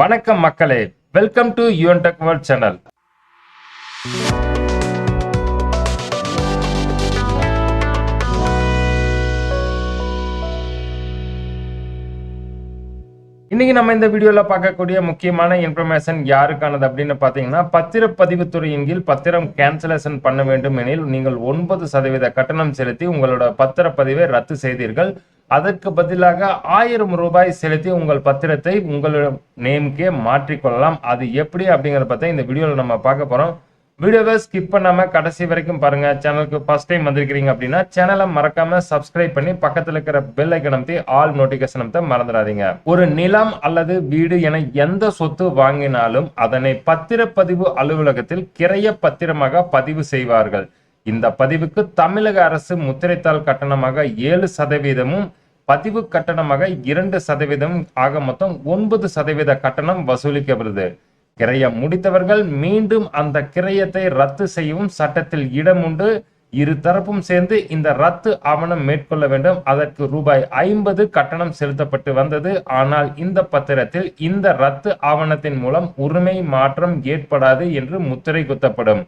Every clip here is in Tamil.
வணக்கம் மக்களே. Welcome to Yuvan tech world channel இன்னைக்கு நம்ம இந்த வீடியோவில் பார்க்கக்கூடிய முக்கியமான இன்ஃபர்மேஷன் யாருக்கானது அப்படின்னு பார்த்தீங்கன்னா பத்திரப்பதிவுத்துறையின் கீழ் பத்திரம் கேன்சலேஷன் பண்ண வேண்டும் எனில் நீங்கள் ஒன்பது சதவீத கட்டணம் செலுத்தி உங்களோட பத்திரப்பதிவை ரத்து செய்தீர்கள். அதற்கு பதிலாக ஆயிரம் ரூபாய் செலுத்தி உங்கள் பத்திரத்தை உங்கள் நேமுக்கே மாற்றிக்கொள்ளலாம். அது எப்படி அப்படிங்கிறத பற்றி இந்த வீடியோவில் நம்ம பார்க்க போகிறோம் வீடியோவை ஸ்கிப் பண்ணாமல் கடைசி வரைக்கும் பாருங்க. சேனலுக்கு ஃபர்ஸ்ட் டைம் வந்திருக்கிறீங்க அப்படின்னா சேனலை மறக்காமல் சப்ஸ்கிரைப் பண்ணி பக்கத்தில் இருக்கிற பெல் ஐக்கன் அமைத்தி ஆல் நோட்டிஃபிகேஷன் அமைத்த மறந்துடாதீங்க. ஒரு நிலம் அல்லது வீடு என எந்த சொத்து வாங்கினாலும் அதனை பத்திரப்பதிவு அலுவலகத்தில் கிரைய பத்திரமாக பதிவு செய்வார்கள். இந்த பதிவுக்கு தமிழக அரசு முத்திரைத்தாள் கட்டணமாக ஏழு சதவீதமும் பதிவு கட்டணமாக இரண்டு சதவீதம் ஆக மொத்தம் ஒன்பது சதவீத கட்டணம் வசூலிக்கப்படுது. கிரையம் முடித்தவர்கள் மீண்டும் அந்த கிரையத்தை ரத்து செய்யவும் சட்டத்தில் இடம் உண்டு. இரு தரப்பும் சேர்ந்து இந்த ரத்து ஆவணம் மேற்கொள்ள வேண்டும். அதற்கு ரூபாய் ஐம்பது கட்டணம் செலுத்தப்பட்டு வந்தது. ஆனால் இந்த பத்திரத்தில் இந்த ரத்து ஆவணத்தின் மூலம் உரிமை மாற்றம் ஏற்படாது என்று முத்திரை குத்தப்படும்.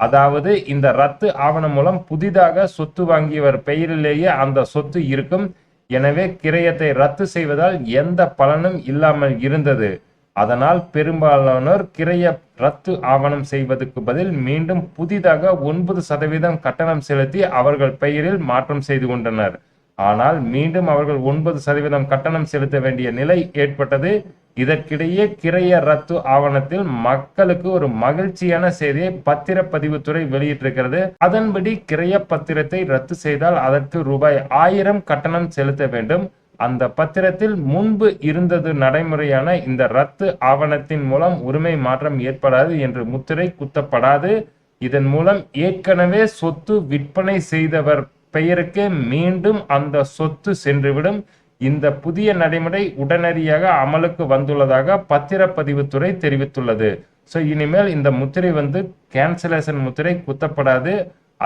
அதாவது இந்த ரத்து ஆவணம் மூலம் புதிதாக சொத்து வாங்கியவர் பெயரிலேயே அந்த சொத்து இருக்கும். எனவே கிரயத்தை ரத்து செய்வதால் எந்த பலனும் இல்லாமல் இருந்தது. அதனால் பெரும்பாலானோர் கிரைய ரத்து ஆவணம் செய்வதற்கு பதில் மீண்டும் புதிதாக ஒன்பது சதவீதம் கட்டணம் செலுத்தி அவர்கள் பெயரில் மாற்றம் செய்து கொண்டனர். ஆனால் மீண்டும் அவர்கள் ஒன்பது சதவீதம் கட்டணம் செலுத்த வேண்டிய நிலை ஏற்பட்டது. இதற்கிடையே கிரைய ரத்து ஆவணத்தில் மக்களுக்கு ஒரு மகிழ்ச்சியான செய்தியை பத்திரப்பதிவுத்துறை வெளியிட்டிருக்கிறது. அதன்படி கிரைய பத்திரத்தை ரத்து செய்தால் அதற்கு ரூபாய் ஆயிரம் கட்டணம் செலுத்த வேண்டும். அந்த பத்திரத்தில் முன்பு இருந்தது நடைமுறையான இந்த ரத்து ஆவணத்தின் மூலம் உரிமை மாற்றம் ஏற்படாது என்று முத்திரை குத்தப்படாது. இதன் மூலம் ஏற்கனவே சொத்து விற்பனை செய்தவர் பெயருக்கு மீண்டும் அந்த சொத்து சென்றுவிடும். இந்த புதிய நடைமுறை உடனடியாக அமலுக்கு வந்துள்ளதாக பத்திரப்பதிவுத்துறை தெரிவித்துள்ளது. ஸோ இனிமேல் இந்த முத்திரை வந்து கேன்சலேஷன் முத்திரை குத்தப்படாது.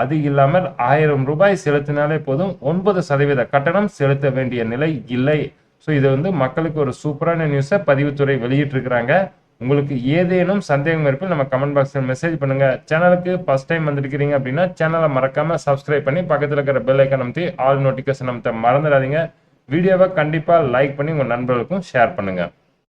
அது இல்லாமல் ஆயிரம் ரூபாய் செலுத்தினாலே போதும் ஒன்பது சதவீத கட்டணம் செலுத்த வேண்டிய நிலை இல்லை. ஸோ இது வந்து மக்களுக்கு ஒரு சூப்பரான நியூஸை பதிவுத்துறை வெளியிட்டிருக்கிறாங்க. உங்களுக்கு ஏதேனும் சந்தேகம் இருப்பில் நம்ம கமெண்ட் பாக்ஸில் மெசேஜ் பண்ணுங்க. சேனலுக்கு ஃபர்ஸ்ட் டைம் வந்திருக்கிறீங்க அப்படின்னா சேனலை மறக்காம சப்ஸ்கிரைப் பண்ணி பக்கத்தில் இருக்கிற பெல் ஐக்கன் அமைத்து ஆல் நோட்டிஃபிகேஷன் அமைத்த மறந்துடாதீங்க. வீடியோவை கண்டிப்பாக லைக் பண்ணி உங்கள் நண்பர்களுக்கும் ஷேர் பண்ணுங்கள்